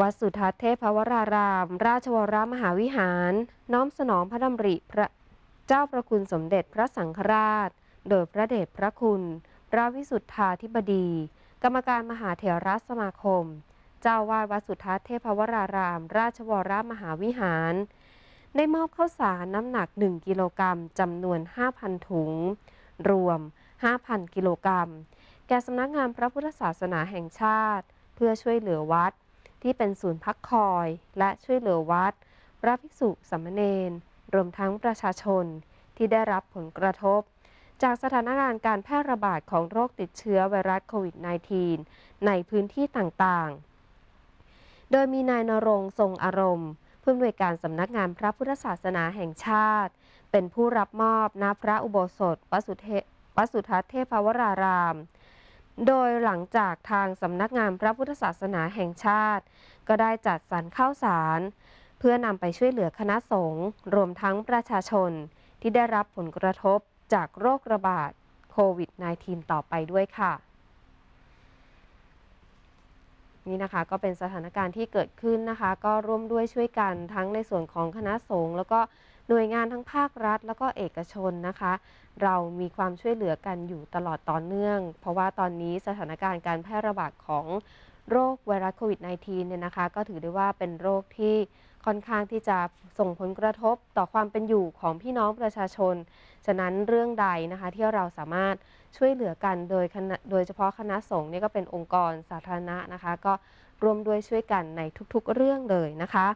วัดสุทัศน์เทพวราราม ราชวรมหาวิหาร น้อมสนองพระดำริพระเจ้าประคุณสมเด็จพระสังฆราช โดยพระเดชพระคุณ พระวิสุทธาธิบดี กรรมการมหาเถรสมาคม เจ้าวาดวัดสุทัศน์เทพวราราม ราชวรมหาวิหาร ได้มอบข้าวสารน้ำหนัก 1 กิโลกรัมจำนวน 5,000 ถุง รวม 5,000 กิโลกรัม แก่สำนักงานพระพุทธศาสนาแห่งชาติ เพื่อช่วยเหลือวัด ที่เป็นศูนย์พักคอย และช่วยเหลือวัด พระภิกษุสามเณรรวมทั้งประชาชนที่ได้รับผลกระทบ จากสถานการณ์การแพร่ระบาดของโรคติดเชื้อไวรัสโควิด -19 ในพื้นที่ต่างๆ โดยมีนายนรงทรงอารมณ์ผู้อำนวยการสำนักงานพระพุทธศาสนาแห่งชาติ เป็นผู้รับมอบณพระอุโบสถวัสุเทวสุทัศเทพวราราม โดยหลังจากทางสำนักงานพระพุทธศาสนาแห่งชาติ ก็ได้จัดสรรข้าวสาร เพื่อนำไปช่วยเหลือคณะสงฆ์รวมทั้งประชาชนที่ได้รับผลกระทบจากโรคระบาดโควิด -19 ต่อไปด้วยค่ะ นี่นะคะก็เป็นสถานการณ์ที่เกิดขึ้นนะคะ ก็ร่วมด้วยช่วยกันทั้งในส่วนของคณะสงฆ์แล้วก็ หน่วยงานทั้งภาครัฐ แล้วก็เอกชนนะคะ เรามีความช่วยเหลือกันอยู่ตลอดต่อเนื่อง เพราะว่าตอนนี้สถานการณ์การแพร่ระบาดของโรคไวรัสโควิด -19 เนี่ยนะคะ ก็ถือได้ว่าเป็นโรคที่ค่อนข้างที่จะส่งผลกระทบต่อความเป็นอยู่ของพี่น้องประชาชน ฉะนั้นเรื่องใดนะคะที่เราสามารถช่วยเหลือกันโดยโดยเฉพาะคณะสงฆ์เนี่ยก็เป็นองค์กรสาธารณะนะคะ ก็ร่วมด้วยช่วยกันในทุกๆเรื่องเลยนะคะ